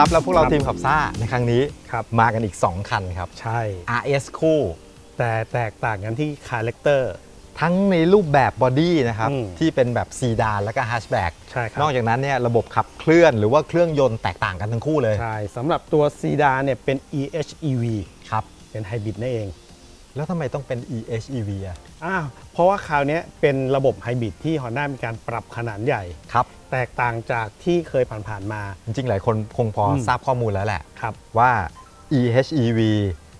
ครับ แล้วพวกเราครับทีมขับซ่าในครั้งนี้ครับมากันอีก 2 คันครับ ใช่ RS คู่ แต่แตกต่างกันที่คาแรคเตอร์ ทั้งในรูปแบบบอดี้นะครับ อืมที่เป็นแบบซีดานแล้วก็แฮชแบ็กใช่ครับ นอกจากนั้นเนี่ยระบบขับเคลื่อนหรือว่าเครื่องยนต์แตกต่างกันทั้งคู่เลยใช่สำหรับตัวซีดานเนี่ยเป็น EHEV ครับ เป็นไฮบริดนั่นเอง แล้วทำไมต้องเป็น EHEV อะอ้าว เพราะว่าคราวเนี้ยเป็นระบบไฮบริดที่ Honda มีการปรับขนาดใหญ่ ครับ แตกต่างจากที่เคยผ่านๆมา จริงๆ หลายคนคงพออม ทราบข้อมูลแล้วแหละครับ ว่า EHEV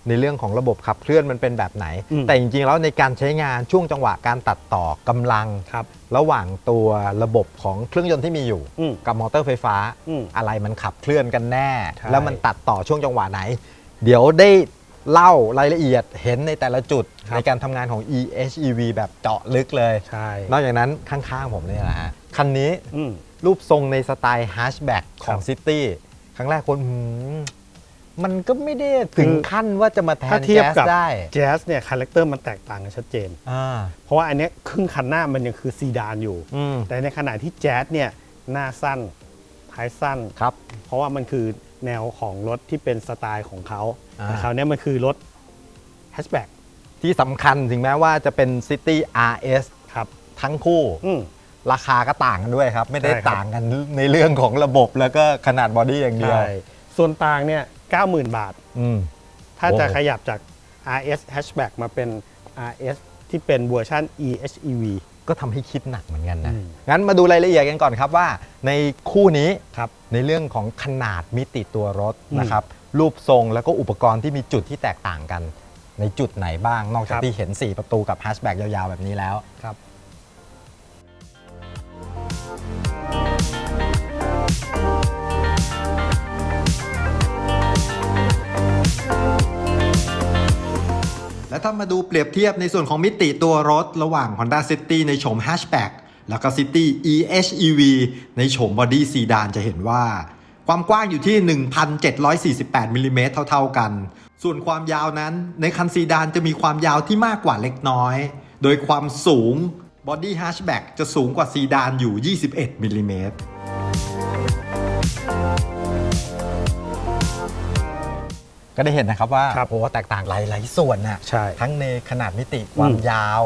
ในเรื่องของระบบขับเคลื่อนมันเป็นแบบไหน อืม แต่จริงๆ แล้วในการใช้งานช่วงจังหวะการตัดต่อกำลัง ครับ ระหว่างตัวระบบของเครื่องยนต์ที่มีอยู่ อืม กับมอเตอร์ไฟฟ้า อืม อะไรมันขับเคลื่อนกันแน่ ใช่ แล้วมันตัดต่อช่วงจังหวะไหน เดี๋ยวได้ เล่ารายละเอียดเห็นในแต่ละจุดครับในการทำงานของ EHEV แบบเจาะลึกเลย ใช่ นอกจากนั้นข้างๆผมเนี่ยนะฮะคันนี้อืม รูปทรงในสไตล์ฮัชแบ็กของครับซิตี้ครั้งแรกคนหืมมันก็ไม่ได้ถึงคือ ขั้นว่าจะมาแทถ้านเทียบแจ๊สกับได้แจ๊สเนี่ยคาแรคเตอร์มันแตกต่างกันชัดเจน อ่าเพราะว่าอันเนี้ยครึ่งคันหน้ามันยังคือซีดานอยู่ อืมแต่ในขณะที่แจ๊สเนี่ยหน้าสั้นท้ายสั้น ครับ เพราะว่ามันคือ แนวของรถที่เป็นสไตล์ของเขาอ่า แต่คราวเนี้ยมันคือรถแฮชแบ็กที่สำคัญถึงแม้ว่าจะเป็น City RS ครับทั้งคู่ อืม ราคาก็ต่างกันด้วยครับ ไม่ได้ใช่ครับ ต่างกันในเรื่องของระบบแล้วก็ขนาดบอดี้อย่างเดียวใช่ส่วนต่างเนี่ย90,000 บาท อืม ถ้าจะโอ้ ขยับจาก RS Hatchback มาเป็น RS ที่เป็นเวอร์ชัน EHEV ก็ทำให้คิดหนักเหมือนกันนะ อืมงั้นมาดูรายละเอียดกันก่อนครับว่า ในคู่นี้ครับในเรื่องของขนาดมิติตัวรถอืมนะครับ รูปทรงแล้วก็อุปกรณ์ที่มีจุดที่แตกต่างกัน ในจุดไหนบ้างนอกจากครับ ที่เห็น 4 ประตูกับแฮชแบ็กยาวๆ แบบนี้แล้ว ครับ และถ้ามาดูเปรียบเทียบในส่วนของมิติตัวรถระหว่าง Honda City ในโฉม Hatchback แล้วก็ City EHEV ในโฉมบอดี้ซีดานจะเห็นว่า ความกว้างอยู่ที่ 1,748มิลลิเมตรเท่า ๆกัน ส่วนความยาวนั้นในคันซีดานจะมีความยาวที่มากกว่าเล็กน้อย โดยความสูงบอดี้ Hatchback จะสูงกว่าซีดานอยู่ 21มิลลิเมตร ก็ได้เห็นนะครับว่าครับโอ้แตกต่างหลายๆส่วนน่ะใช่ทั้งในขนาดมิติความอืมยาว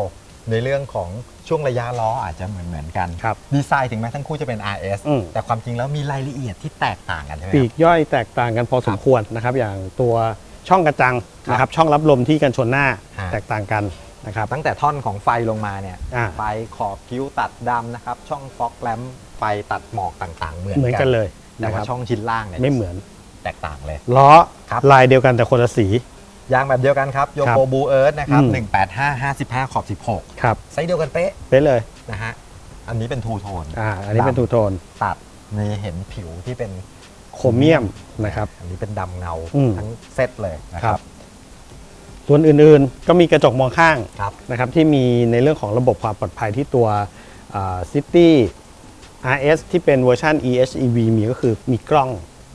ในเรื่องของช่วงระยะล้ออาจจะเหมือนเหมือนๆกันครับดีไซน์ถึงแม้ทั้งคู่จะเป็น RS อืม แต่ความจริงแล้วมีรายละเอียดที่แตกต่างกันใช่ไหมคปีรับ กย่อยแตกต่างกันพอสมควรนะครับ อย่างตัวช่องกระจังนะครับช่องรับลมที่กันชนหน้าฮะ แตกต่างกันนะครับ ตั้งแต่ท่อนของไฟลงมาเนี่ยอ่า ไฟขอบคิ้วตัดดำนะครับช่องฟอกแลมไฟตัดหมอกต่างๆ เหมือนเหมือนกันเลยแต่นะคว่ารับช่องชิ้นล่างเนี่ยไม่เหมือน แตกต่างเลย ล้อครับ ลายเดียวกันแต่คนละสี ยางแบบเดียวกันครับโยครับโกบูเอิร์ธนะครับอืม 185 55 ขอบ ครับ16ไซส์เดียวกันเป๊ะเป๊ะเลยนะฮะอันนี้เป็นทูโทนอ่าอันนี้เป็นดำทูโทนตัดในเห็นผิวที่เป็น โครเมียมนะครับ อันนี้เป็นดำเงาอืม ทั้งเซตเลยนะคครัรับบส่วนอื่นๆ ก็มีกระจกมองข้างครับ นะครับที่มีในเรื่องของระบบความปลอดภัยที่ตัวซิตี้ RS ที่เป็นเวอร์ชัน EHEV มีก็คือมีกล้อง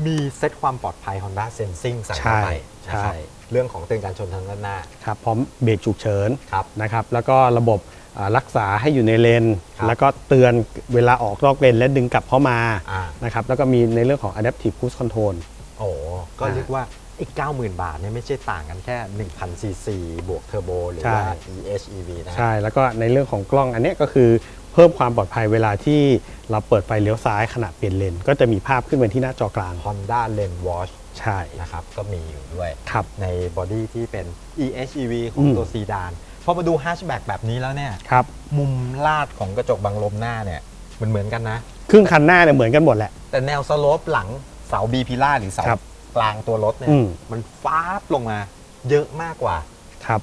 มีเซตความปลอดภัย Honda Sensing ใส่เข้าไปใช่นะครับใช่ เรื่องของเตือนการชนทางด้านหน้า ครับพร้อมเบรกฉุกเฉินครับนะครับ แล้วก็ระบบอ่ารักษาให้อยู่ในเลน ครับแล้วก็เตือนเวลาออกนอกเลนและดึงกลับเข้ามาอ่านะครับแล้วก็มีในเรื่องของ Adaptive Cruise Control โอ้ก็อ่าเรียกว่าไอ้90,000 บาทเนี่ยไม่ใช่ต่างกันแค่1,000ซีซีบวกเทอร์โบหรือว่า ใช่ EHEV นะใช่ แล้วก็ในเรื่องของกล้องอันเนี้ยก็คือ เพิ่มความปลอดภัยเวลาที่เราเปิดไฟเลี้ยวซ้ายขณะเปลี่ยนเลนก็จะมีภาพขึ้นมาที่หน้าจอกลาง Honda Lane Watch ใช่ นะครับก็มีอยู่ด้วยครับ ในบอดี้ที่เป็น EHEV ของอืมตัวซีดานพอมาดู Hatchback แบบนี้แล้วเนี่ยครับ มุมลาดของกระจกบังลมหน้าเนี่ยมันเหมือนกันนะ ครึ่งคันหน้าเนี่ยเหมือนกันหมดแหละ แต่แนวสโลปหลังเสาบีพิล่าหรือเสาครับกลางตัวรถเนี่ยอืม มันฟ้าบลงมาเยอะมากกว่า ครับ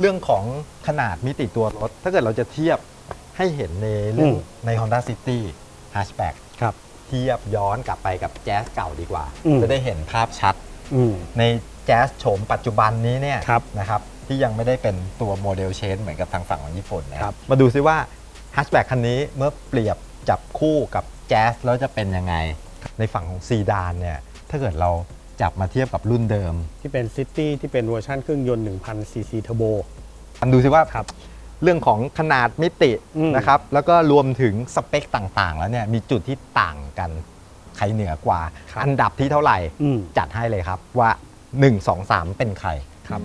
เรื่องของขนาดมิติตัวรถ ถ้าเกิดเราจะเทียบ ให้เห็นในเรื่องอืม ใน Honda City Hatchback ครับ เทียบย้อนกลับไปกับแจ๊สเก่าดีกว่า อืม จะได้เห็นภาพชัด อืม ในแจ๊สโฉมปัจจุบันนี้เนี่ยครับนะครับที่ยังไม่ได้เป็นตัวโมเดลเชนเหมือนกับทางฝั่งของญี่ปุ่นนะครับมาดูซิว่า Hatchback คันนี้เมื่อเปรียบจับคู่กับแจ๊สแล้วจะเป็นยังไง ในฝั่งของซีดานเนี่ยถ้าเกิดเราจับมาเทียบกับรุ่นเดิมที่เป็นซิตี้ที่เป็นเวอร์ชันเครื่องยนต์1,000ซีซีเทอร์โบอันดูซิว่าครับ เรื่องของขนาดมิติอืม นะครับ แล้วก็รวมถึงสเปคต่างๆ แล้วเนี่ยมีจุดที่ต่างกันใครเหนือกว่าครับอันดับที่เท่าไหร่ อืม จัดให้เลยครับว่า 1 2 3 เป็นใครครับ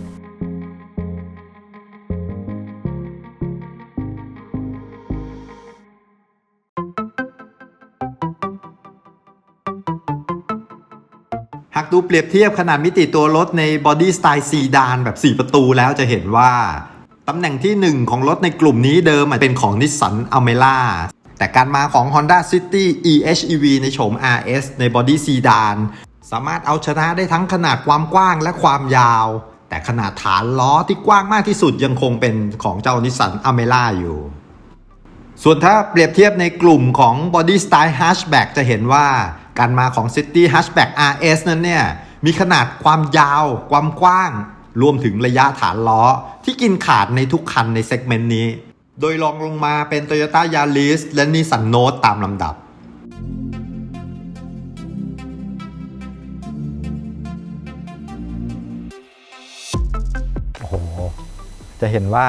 หากดูเปรียบเทียบขนาดมิติตัวรถในบอดี้สไตล์ซีดานแบบ 4 ประตูแล้วจะเห็นว่า ตำแหน่งที่ 1 ของรถในกลุ่มนี้เดิมเป็นของนิสสันอเมล่าแต่การมาของ Honda City EHEV ในโฉม RS ในบอดี้ซีดานสามารถเอาชนะได้ทั้งขนาดความกว้างและความยาว แต่ขนาดฐานล้อที่กว้างมากที่สุดยังคงเป็นของเจ้านิสสันอเมล่าอยู่ ส่วนถ้าเปรียบเทียบในกลุ่มของ Body Style Hatchback จะเห็นว่าการมาของ City Hatchback RS นั้นเนี่ยมีขนาดความยาว ความกว้าง รวมถึงระยะฐานล้อ ที่กินขาดในทุกคันในเซกเมนต์นี้ โดยรองลงมาเป็น Toyota Yaris และ Nissan Note ตามลำดับโอ้โห จะเห็นว่า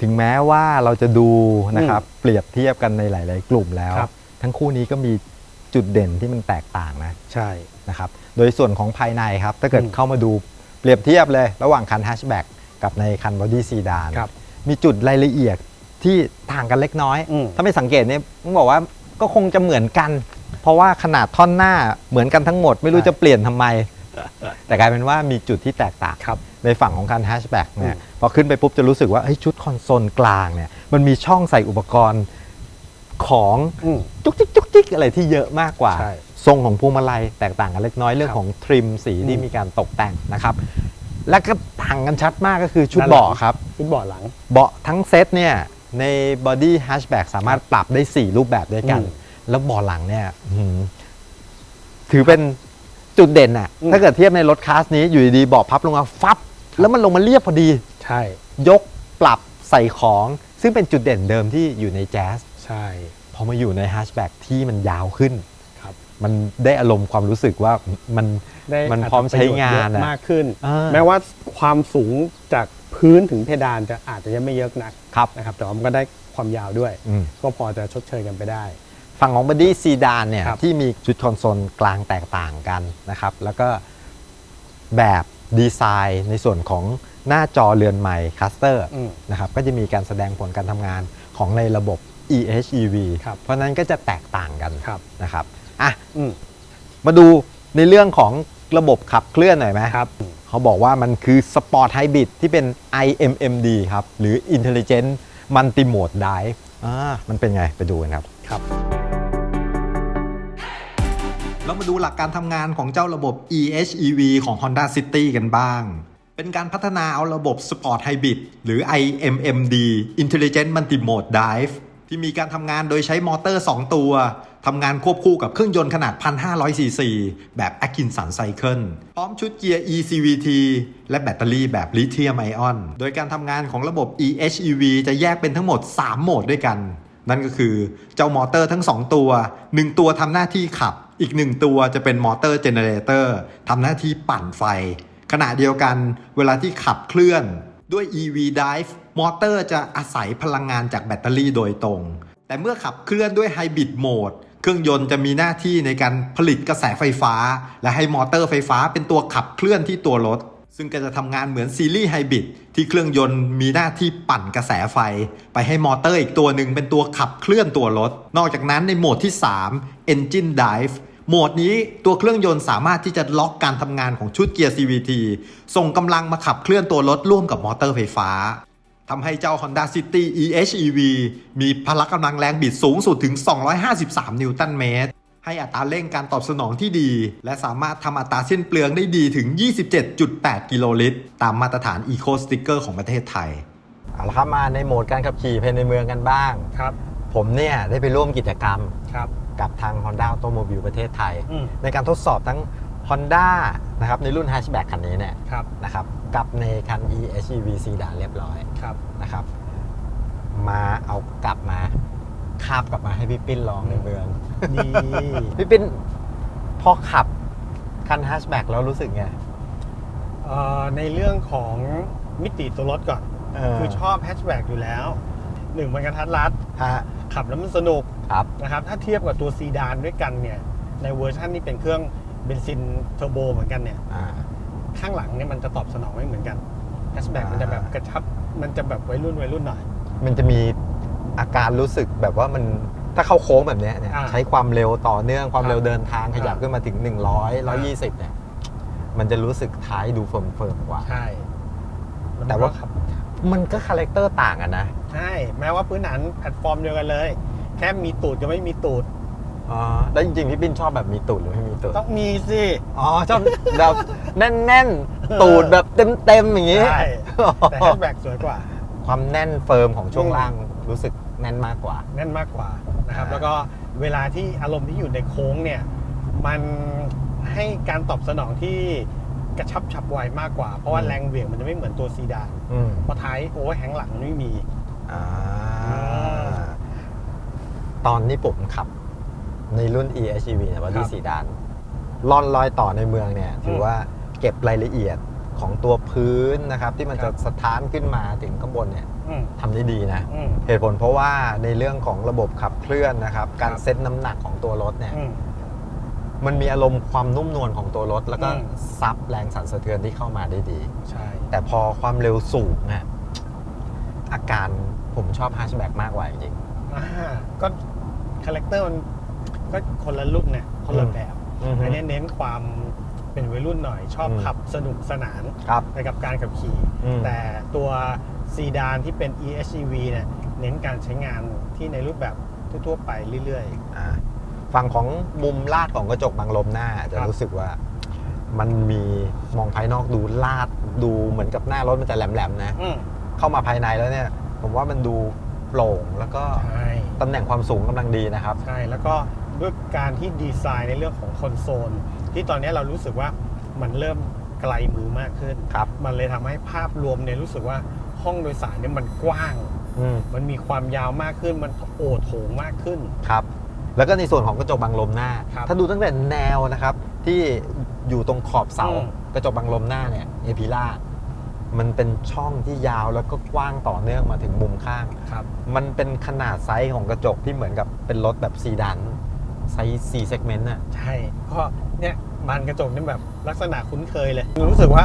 ถึงแม้ว่าเราจะดูนะครับเปรียบเทียบกันในหลาย ๆ กลุ่มแล้วครับทั้งคู่นี้ก็มีจุดเด่นที่มันแตกต่างนะใช่นะครับ โดยส่วนของภายในครับ ถ้าเกิดอืมเข้ามาดู เปรียบเทียบเลยระหว่างคันแฮชแบ็กกับในคันบอดี้ซีดานครับ มีจุดรายละเอียดที่ต่างกันเล็กน้อย อืม ถ้าไม่สังเกตเนี่ยต้องบอกว่าก็คงจะเหมือนกัน เพราะว่าขนาดท่อนหน้าเหมือนกันทั้งหมด ไม่รู้ใช่จะเปลี่ยนทำไม แต่กลายเป็นว่ามีจุดที่แตกต่าง ครับ ในฝั่งของคันแฮชแบ็กเนี่ยอืมพอขึ้นไปปุ๊บจะรู้สึกว่าเฮ้ยชุดคอนโซลกลางเนี่ยมันมีช่องใส่อุปกรณ์ของอืม จุกจิกจุกจิกอะไรที่เยอะมากกว่า ใช่ ทรงของพวงมาลัยแตกต่างกันเล็กน้อยเรื่องครับของทริมสีที่อืมมีการตกแต่งนะครับ และก็ต่างกันชัดมากก็คือชุดด้านหลังเบาะครับฟุตบอลหลัง เบาะทั้งเซตเนี่ยในบอดี้แฮชแบ็กสามารถปรับได้ 4 รูปแบบด้วยกันอืมแล้วเบาะหลังเนี่ยอื้อหือถือเป็นจุดเด่นอะอืมถ้าเกิดเทียบในรถคลาสนี้อยู่ดีๆเบาะพับลงมาฟับ แล้วมันลงมาเรียบพอดี ใช่ ยกปรับใส่ของ ซึ่งเป็นจุดเด่นเดิมที่อยู่ในแจ๊สใช่พอมาอยู่ในแฮชแบ็กที่มันยาวขึ้นครับ มันได้อารมณ์ความรู้สึกว่ามันได้มันพร้อมใช้งานอัตประโยชน์เยอะอะมากขึ้นอ่าแม้ว่าความสูงจากพื้นถึงเพดานจะอาจจะยังไม่เยอะนักครับนะครับแต่ว่ามันก็ได้ความยาวด้วยอืมก็พอจะชดเชยกันไปได้ฝั่งของบอดี้ซีดานเนี่ยครับที่มีชุดคอนโซลกลางแตกต่างกันนะครับ แล้วก็แบบดีไซน์ในส่วนของหน้าจอเรือนใหม่คัสเตอร์อืมนะครับก็จะมีการแสดงผลการทำงานของในระบบ EHEV ครับเพราะฉะนั้นก็จะแตกต่างกันครับนะครับ อะอืมมาดูในเรื่องของระบบขับเคลื่อนหน่อยไหมครับ เขาบอกว่ามันคือ Sport Hybrid ที่เป็น IMMD ครับ หรือ Intelligent Multimode Drive อ่ามันเป็นไง ไปดูกันครับครับเรามาดูหลักการทำงานของเจ้าระบบ EHEV ของ Honda City กันบ้าง เป็นการพัฒนาเอาระบบ Sport Hybrid หรือ IMMD Intelligent Multimode Drive ที่มีการทำงานโดยใช้มอเตอร์ 2 ตัว ทำงานควบคู่กับเครื่องยนต์ขนาด 1,500 ซีซี แบบ Atkinson Cycle พร้อมชุดเกียร์ ECVT และแบตเตอรี่แบบลิเธียมไอออน โดยการทำงานของระบบ EHEV จะแยกเป็นทั้งหมด 3 โหมดด้วยกัน นั่นก็คือเจ้ามอเตอร์ทั้ง 2 ตัว 1 ตัวทำหน้าที่ขับ อีก 1 ตัวจะเป็นมอเตอร์เจเนเรเตอร์ทำหน้าที่ปั่นไฟ ขณะเดียวกันเวลาที่ขับเคลื่อนด้วย EV Drive มอเตอร์จะอาศัยพลังงานจากแบตเตอรี่โดยตรง แต่เมื่อขับเคลื่อนด้วย Hybrid Mode เครื่องยนต์จะมีหน้าที่ในการผลิตกระแสไฟฟ้า และให้มอเตอร์ไฟฟ้าเป็นตัวขับเคลื่อนที่ตัวรถ ซึ่งก็จะทำงานเหมือนซีรีส์ไฮบริดที่เครื่องยนต์มีหน้าที่ปั่นกระแสไฟ ไปให้มอเตอร์อีกตัวหนึ่งเป็นตัวขับเคลื่อนตัวรถ นอกจากนั้นในโหมดที่ 3 Engine Drive โหมดนี้ตัวเครื่องยนต์สามารถที่จะล็อกการทำงานของชุดเกียร์ CVT ส่งกำลังมาขับเคลื่อนตัวรถร่วมกับมอเตอร์ไฟฟ้า ทำให้เจ้า Honda City EHEV มีพละกำลังแรงบิดสูงสุดถึง 253 นิวตันเมตร ให้อัตราเร่งการตอบสนองที่ดี และสามารถทำอัตราสิ้นเปลืองได้ดีถึง 27.8 กิโลลิตร ตามมาตรฐาน Eco Sticker ของประเทศไทย เอาละครับมาในโหมดการขับขี่ภายในเมืองกันบ้าง ครับ ผมเนี่ยได้ไปร่วมกิจกรรมครับ กับทาง Honda Automobile ประเทศไทย อืม ในการทดสอบทั้ง Honda นะครับในรุ่น Hatchback คันนี้เนี่ยครับนะครับกับในคัน EHEV Sedan เรียบร้อยครับนะครับมาเอากลับมาคาบกลับมาให้พี่ปิ้นลองในเมืองดีพี่ปิ้นพอขับคันแฮชแบ็กแล้วรู้สึกไงเอ่อในเรื่องของมิติตัวรถก่อนเออคือชอบแฮชแบ็กอยู่แล้วหนึ่งมันกระทัดรัดฮะขับแล้วมันสนุกครับนะครับถ้าเทียบกับตัวซีดานด้วยกันเนี่ยในเวอร์ชันที่เป็นเครื่อง เบนซินเทอร์โบเหมือนกันเนี่ย อ่า ข้างหลังเนี่ยมันจะตอบสนองไม่เหมือนกันแฮชแบ็กอ่ามั มันจะแบบกระชับ มันจะแบบวัยรุ่นวัยรุ่นหน่อย มันจะมีอาการรู้สึกแบบว่ามันถ้าเข้าโค้งแบบเนี้ยเนี่ยอ่าใช้ความเร็วต่อเนื่องความเร็วครับเดินทางขยับอ่าขึ้นมาถึง 100 120เนี่ยมันจะรู้สึกท้ายดูเฟิร์มเฟิร์มๆกว่า ใช่แต่ว่าล้ก็ขับมันก็คาแรคเตอร์ต่างกันนะ ใช่ แม้ว่าพื้นฐานแพลตฟอร์มเดียวกันเลย แค่มีตูดกับไม่มีตูด อ๋อแล้วจริงๆพี่ปิ้นชอบแบบมีตูดหรือไม่มีตูดต้องมีสิอ๋อชอบแบบแน่นๆ ตูดแบบเต็มๆอย่างนี้ ใช่แต่แฮชแบ็กสวยกว่า ความแน่นเฟิร์มของช่วงอืมล่างรู้สึกแน่นมากกว่า แน่นมากกว่านะครับอ่าแล้วก็เวลาที่อารมณ์ที่อยู่ในโค้งเนี่ย มันให้การตอบสนองที่กระชับฉับไวมากกว่า เพราะว่าแรงเหวี่ยงมันจะไม่เหมือนตัวซีดานอืมเพราะท้ายโอเวอร์แฮงหลังไม่มีอ่าาตอนนี้ผมขับ ในรุ่น EHEV เนี่ยว่าครัดีบสีดานล่อนลอยต่อในเมืองเนี่ยถืออมว่าเก็บรายละเอียดของตัวพื้นนะครับที่มันครัจะบสะท้านขึ้นมาถึงข้างบนเนี่ยอืมทำได้ดีนะอืมเหตุผลเพราะว่าในเรื่องของระบบขับเคลื่อนนะครับ การครับเซตน้ำหนักของตัวรถเนี่ยอืมมันมีอารมณ์ความนุ่มนวลของตัวรถ แล้วก็อืมซับแรงสั่นสะเทือนที่เข้ามาได้ดี ใช่ แต่พอความเร็วสูงอะอาการผมชอบฮัชแบ็กมากกว่าจริงอ่าก็คาแรคเตอร์มัน ก็คนละรุ่นเนี่ยคนละแบบอือฮึอันนี้เน้นความเป็นวัยรุ่นหน่อย ชอบอืม ขับสนุกสนานครับ ไปกับการขับขี่ อืม แต่ตัวซีดานที่เป็น EHEV เนี่ยเน้นการใช้งานที่ในรูปแบบทั่วๆไปเรื่อย อ่าฝั่งของมุมลาดของกระจกบังลมหน้าจะครับ รู้สึกว่ามันมีมองภายนอกดูลาดดูเหมือนกับหน้ารถมันจะแหลมๆนะ ๆอืมเข้ามาภายในแล้วเนี่ย ผมว่ามันดูโปร่งแล้วก็ใช่ ตำแหน่งความสูงกำลังดีนะครับ ใช่ แล้วก็ ด้วยการที่ดีไซน์ในเรื่องของคอนโซลที่ตอนนี้เรารู้สึกว่ามันเริ่มไกลมือมากขึ้น ครับ มันเลยทำให้ภาพรวมเนี่ยรู้สึกว่าห้องโดยสารเนี่ยมันกว้างอืมมันมีความยาวมากขึ้น มันโอโถงมากขึ้น ครับ แล้วก็ในส่วนของกระจกบังลมหน้าครับถ้าดูตั้งแต่แนวนะครับ ที่อยู่ตรงขอบเสาอืมกระจกบังลมหน้าเนี่ยเอพิล่ามันเป็นช่องที่ยาวแล้วก็กว้างต่อเนื่องมาถึงมุมข้างครับมันเป็นขนาดไซส์ของกระจกที่เหมือนกับเป็นรถแบบซีดาน ไซส์4เซกเมนต์น่ะใช่ เพราะเนี่ยบานกระจกนี่แบบลักษณะคุ้นเคยเลยรู้สึกว่า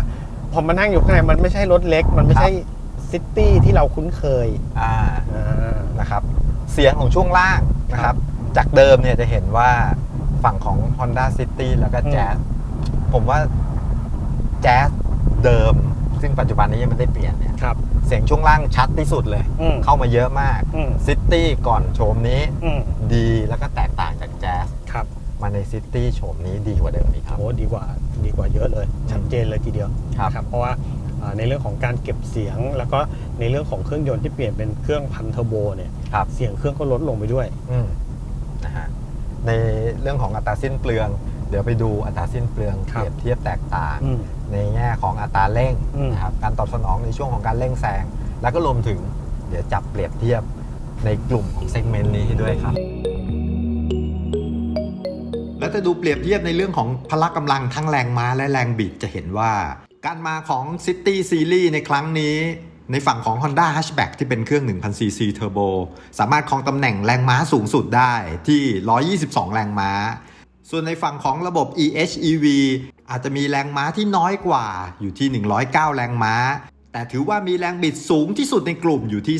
พอมานั่งอยู่ข้างในมันไม่ใช่รถเล็ก มันไม่ใช่ซิตี้ที่เราคุ้นเคยอ่าอ่านะครับ เสียงของช่วงล่างนะครับ จากเดิมเนี่ยจะเห็นว่าฝั่งของ Honda City แล้วก็อืม Jazz ผมว่า Jazz เดิม ซึ่งปัจจุบันนี้ยังไม่ได้เปลี่ยนเนี่ยครับเสียงช่วงล่างชัดที่สุดเลยอืมเข้ามาเยอะมากอืม City ก่อนโฉมนี้อืมดีแล้วก็แตก มาใน City โฉมนี้ดีกว่าเดิมอีกครับโอ้ดีกว่าดีกว่าเยอะเลย ชัดเจนเลยทีเดียวครับนะเพราะว่าอ่าในเรื่องของการเก็บเสียง แล้วก็ในเรื่องของเครื่องยนต์ที่เปลี่ยนเป็นเครื่องพันเทอร์โบเนี่ยครับเสียงเครื่องก็ลดลงไปด้วยอืมนะฮะในเรื่องของอัตราสิ้นเปลือง เดี๋ยวไปดูอัตราสิ้นเปลืองคเปรับรียบเทียบแตกต่างอืมในแง่ของอัตราเร่งอืมนะครับการตอบสนองในช่วงของการเร่งแซงแล้วก็รวมถึงเดี๋ยวจับเปรียบเทียบในกลุ่มของเซกเมนต์นี้ให้ด้วยครับ และถ้าดูเปรียบเทียบในเรื่องของพละกำลังทั้งแรงม้าและแรงบิดจะเห็นว่า การมาของ City Series ในครั้งนี้ในฝั่งของ Honda Hatchback ที่เป็นเครื่อง 1000cc Turbo สามารถครองตำแหน่งแรงม้าสูงสุดได้ที่ 122 แรงม้า ส่วนในฝั่งของระบบ EHEV อาจจะมีแรงม้าที่น้อยกว่าอยู่ที่ 109 แรงม้า แต่ถือว่ามีแรงบิดสูงที่สุดในกลุ่มอยู่ที่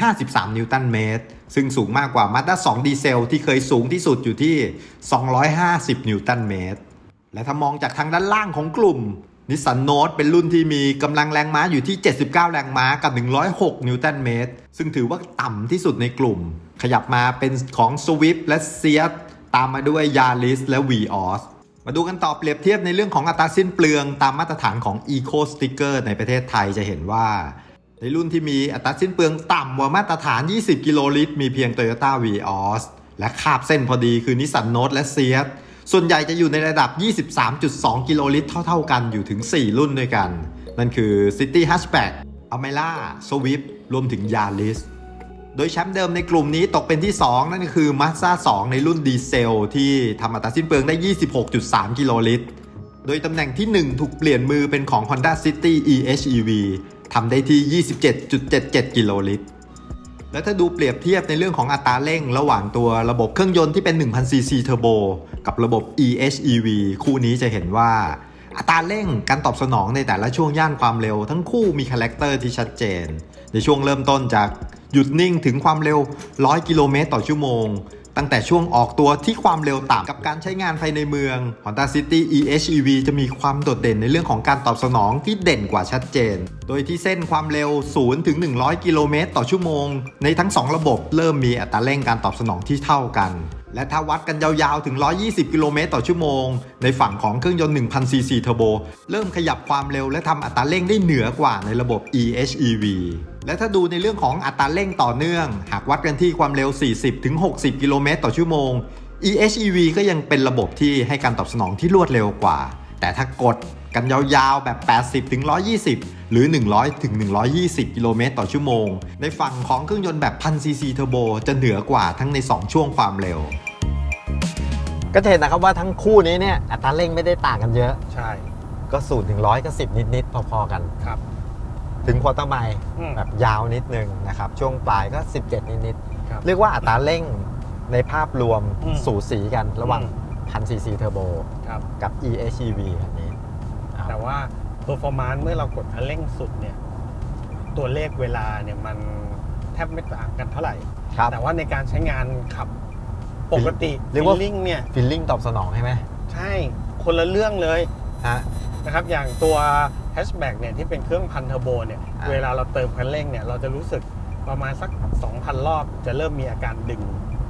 253 นิวตันเมตร ซึ่งสูงมากกว่า Mazda 2ดีเซลที่เคยสูงที่สุดอยู่ที่ 250 นิวตันเมตร และถ้ามองจากทางด้านล่างของกลุ่มนิสสันโนตเป็นรุ่นที่มีกำลังแรงม้าอยู่ที่ 79 แรงม้ากับ 106 นิวตันเมตร ซึ่งถือว่าต่ำที่สุดในกลุ่ม ขยับมาเป็นของ Swift และ Seat ตามมาด้วย Yaris และ Vios มาดูกันต่อเปรียบเทียบในเรื่องของอัตราสิ้นเปลืองตามมาตรฐานของ Eco Sticker ในประเทศไทยจะเห็นว่า ในรุ่นที่มีอัตราสิ้นเปลืองต่ำกว่ามาตรฐาน 20 กิโลลิตร มีเพียง Toyota Vios และคาบเส้นพอดีคือ Nissan Note และ Seat ส่วนใหญ่จะอยู่ในระดับ 23.2 กิโลลิตรเท่า ๆ กันอยู่ถึง 4 รุ่นด้วยกัน นั่นคือ City Hatchback Amera Swift รวมถึง Yaris โดยแชมป์เดิมในกลุ่มนี้ตกเป็นที่ 2 นั่นก็คือ Mazda 2 ในรุ่นดีเซล ที่ทำอัตราสิ้นเปลืองได้ 26.3 กิโลลิตร โดยตำแหน่งที่ 1 ถูกเปลี่ยนมือเป็นของ Honda City EHEV ทำได้ที่ 27.77 กิโลลิตร แล้วถ้าดูเปรียบเทียบในเรื่องของอัตราเร่ง ระหว่างตัวระบบเครื่องยนต์ที่เป็น 1000 cc Turbo กับระบบ EHEV คู่นี้จะเห็นว่า อัตราเร่งการตอบสนองในแต่ละช่วงย่านความเร็ว ทั้งคู่มีคาแรคเตอร์ที่ชัดเจน ในช่วงเริ่มต้นจาก หยุดนิ่งถึงความเร็ว 100 กิโลเมตรต่อชั่วโมง ตั้งแต่ช่วงออกตัวที่ความเร็วต่ำกับการใช้งานภายในเมือง Honda City EHEV จะมีความโดดเด่นในเรื่องของการตอบสนองที่เด่นกว่าชัดเจน โดยที่เส้นความเร็ว 0 ถึง 100 กิโลเมตรต่อชั่วโมง ในทั้ง 2 ระบบเริ่มมีอัตราเร่งการตอบสนองที่เท่ากัน และถ้าวัดกันยาวๆ ถึง 120 กิโลเมตรต่อชั่วโมง ในฝั่งของเครื่องยนต์ 1000 cc Turbo เริ่มขยับความเร็วและทำอัตราเร่งได้เหนือกว่าในระบบ EHEV และถ้าดูในเรื่องของอัตราเร่งต่อเนื่อง หากวัดกันที่ความเร็ว 40ถึง60 กิโลเมตรต่อชั่วโมง EHEV ก็ยังเป็นระบบที่ให้การตอบสนองที่รวดเร็วกว่า แต่ถ้ากด กันยาวๆแบบ 80ถึง120 หรือ 100ถึง120 กิโลเมตรต่อชั่วโมง ในฝั่งของเครื่องยนต์แบบ1000 cc Turbo จะเหนือกว่าทั้งใน 2 ช่วงความเร็ว ก็จะเห็นนะครับว่าทั้งคู่นี้เนี่ยอัตราเร่งไม่ได้ต่างกันเยอะ ใช่ก็ศูนย์ถึงร้อยก็สิบนิดๆพอๆกัน ครับ ถึงควอเตอร์ไมล์อืม แบบยาวนิดนึงนะครับ ช่วงปลายก็ 17 นิดครับ ๆ เรียกว่าอัตราเร่งในภาพรวมอืมสูสีกันระหว่าง อืม 1000 cc Turbo ครับ กับ EHEV คันนี้เอา แต่ว่า performance เมื่อเรากดคันเร่งสุดเนี่ยตัวเลขเวลาเนี่ยมันแทบไม่ต่างกันเท่าไหร่ ครับ แต่ว่าในการใช้งานขับปกติเรียกว่า feeling เนี่ยฟีลลิ่งตอบสนองใช่ไหมใช่คนละเรื่องเลยฮะ นะครับ อย่างตัว hatchback เนี่ยที่เป็นเครื่องพันเทอร์โบเนี่ยอ่า เวลาเราเติมคันเร่งเนี่ยเราจะรู้สึกประมาณสัก 2,000 รอบ จะเริ่มมีอาการดึง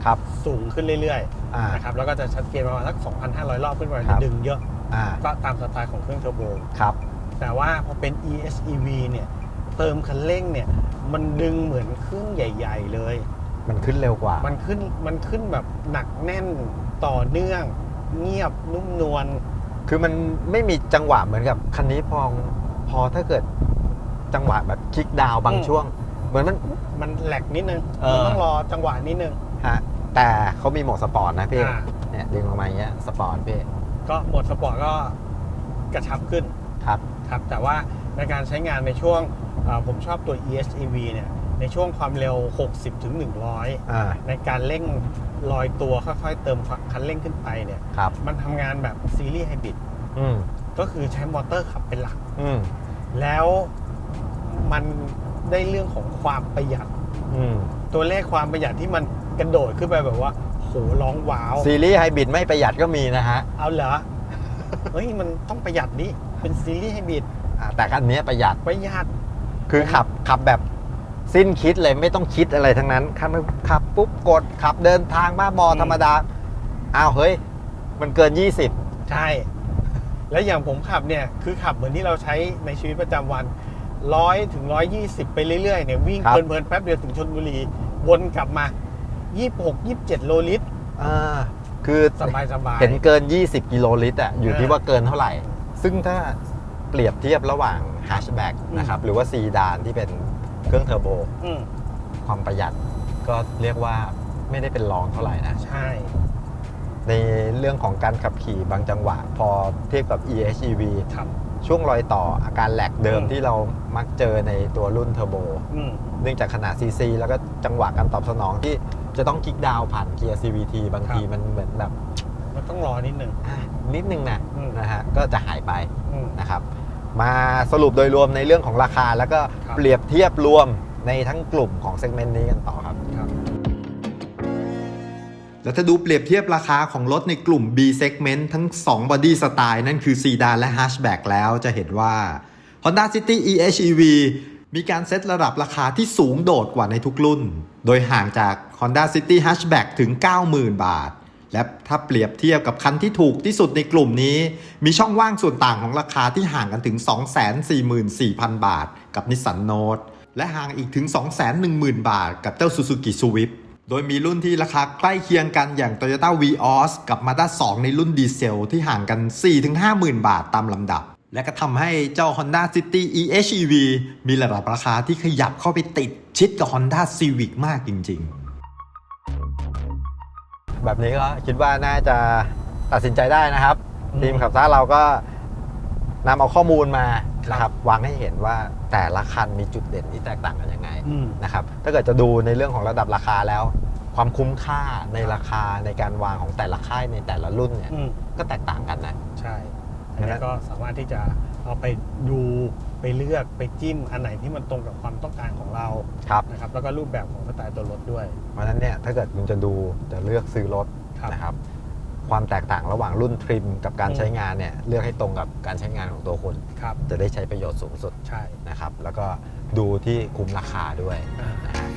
ครับ สูงขึ้นเรื่อยอ่า ๆนะครับแล้วก็จะชัดเจนประมาณสัก 2,500 รอบขึ้นไปครัจะบดึงเยอะ อ่าก็ตามสไตล์ของเครื่องเทอร์โบครับแต่ว่าพอเป็น EHEV เนี่ยเติมคันเร่งเนี่ยมันดึงเหมือนเครื่องใหญ่ ๆ เลย มันขึ้นเร็วกว่า มันขึ้นมันขึ้นแบบหนักแน่นต่อเนื่อง เงียบนุ่มนวลคือมันไม่มีจังหวะเหมือนกับคันนี้พอพอถ้าเกิดจังหวะแบบคลิกดาวน์บางช่วง เหมือนมันมันแหลกนิดนึงเออมันต้องรอจังหวะนิดนึงฮะแต่เขามีโหมดสปอร์ตนะพี่อ่าเนี่ยดึงออกมาอย่างเงี้ยสปอร์ตพี่ ก็โหมดสปอร์ตก็กระชับขึ้นครับครับ แต่ว่าในการใช้งานในช่วงเอ่อผมชอบตัว EHEV เนี่ยในช่วงความเร็ว 60ถึง100อ่าในการเร่งลอยตัวค่อยๆ เติมคันเร่งขึ้นไปเนี่ยครับมันทำงานแบบซีรีส์ไฮบริดอืมก็คือใช้มอเตอร์ขับเป็นหลักอืมแล้วมันได้เรื่องของความประหยัดอืมตัวเลขความประหยัดที่มันกระโดดขึ้นไปแบบว่าโหร้องว้าว ซีรีส์ไฮบริดไม่ประหยัดก็มีนะฮะเอาเหรอ เฮ้ย มันต้องประหยัดดิ เป็นซีรีส์ไฮบริดอ่าแต่คันนี้ประหยัดประหยัด คือขับขับแบบสิ้นคิดเลยไม่ต้องคิดอะไรทั้งนั้นขับขับปุ๊บกดขับเดินทางบ้าบออืมธรรมดาอ้าวเฮ้ย มันเกิน 20 ใช่ แล้วอย่างผมขับเนี่ยคือขับเหมือนที่เราใช้ในชีวิตประจำวันร้อยถึงร้อยยี่สิบไปเรื่อยๆเนี่ยวิ่งครับเพลินๆแป๊บเดียวถึงชนบุรีวนกลับมา ยี่หกยี่เจ็ดโลลิตร อ่าคือสบายสบาย เห็นเกิน 20 กิโลลิตรอะอยู่ที่เออว่าเกินเท่าไหร่ ซึ่งถ้าเปรียบเทียบระหว่างแฮชแบ็กอืมนะครับ หรือว่าซีดานที่เป็นเครื่องเทอร์โบอืมความประหยัดก็เรียกว่าไม่ได้เป็นรองเท่าไหร่นะ ใช่ ในเรื่องของการขับขี่บางจังหวะ พอเทียบกับ EHEV ครับช่วงรอยต่ออาการแหลกเดิมอืมที่เรามักเจอในตัวรุ่นเทอร์โบอืมเนื่องจากขนาด CC แล้วก็จังหวะการตอบสนองที่ จะต้องคลิกดาวน์ผ่านเกียร์ CVT บางทีครับมันเหมือนแบบมันต้องรอนิดนึงอะนิดนึงนะอืม นะฮะก็จะหายไปอืม นะครับ มาสรุปโดยรวมในเรื่องของราคา แล้วก็ครับ เปรียบเทียบรวมในทั้งกลุ่มของเซกเมนต์นี้กันต่อครับ ครับ แล้วถ้าดูเปรียบเทียบราคาของรถในกลุ่ม B segment ทั้ง 2 body style นั่นคือซีดานและ hatchback แล้วจะเห็นว่า Honda City EHEV มีการเซตระดับราคาที่สูงโดดกว่าในทุกรุ่น โดยห่างจาก Honda City Hatchback ถึง 90,000 บาท และถ้าเปรียบเทียบกับคันที่ถูกที่สุดในกลุ่มนี้ มีช่องว่างส่วนต่างของราคาที่ห่างกันถึง 244,000 บาท กับ Nissan Note และห่างอีกถึง 210,000 บาท กับเจ้า Suzuki Swift โดยมีรุ่นที่ราคาใกล้เคียงกันอย่าง Toyota Vios กับ Mazda 2 ในรุ่นดีเซลที่ห่างกัน 4-50,000 บาทตามลำดับ และก็ทำให้เจ้า Honda City EHEV มีระดับราคาที่ขยับเข้าไปติดชิดกับ Honda Civic มากจริง ๆ แบบนี้ก็คิดว่าน่าจะตัดสินใจได้นะครับอืมทีมขับซ่าเราก็นำเอาข้อมูลมานะครับวางให้เห็นว่าแต่ละคันมีจุดเด่นที่แตกต่างกันยังไงอืมนะครับถ้าเกิดจะดูในเรื่องของระดับราคาแล้ว ความคุ้มค่าในราคาในการวางของแต่ละค่ายในแต่ละรุ่นเนี่ยอืมก็แตกต่างกันนะใช่อันนี้ก็สามารถที่จะ เอาไปดูไปเลือกไปจิ้มอันไหนที่มันตรงกับความต้องการของเราครับ นะครับ แล้วก็รูปแบบของสไตล์ตัวรถด้วย เพราะฉะนั้นเนี่ยถ้าเกิดคุณจะดูจะเลือกซื้อรถครับ นะครับ ความแตกต่างระหว่างรุ่นทริมกับการอืมใช้งานเนี่ยเลือกให้ตรงกับการใช้งานของตัวคุณ ครับ จะได้ใช้ประโยชน์สูงสุดใช่นะครับ แล้วก็ดูที่คุ้มราคาด้วยอ่า นะฮะ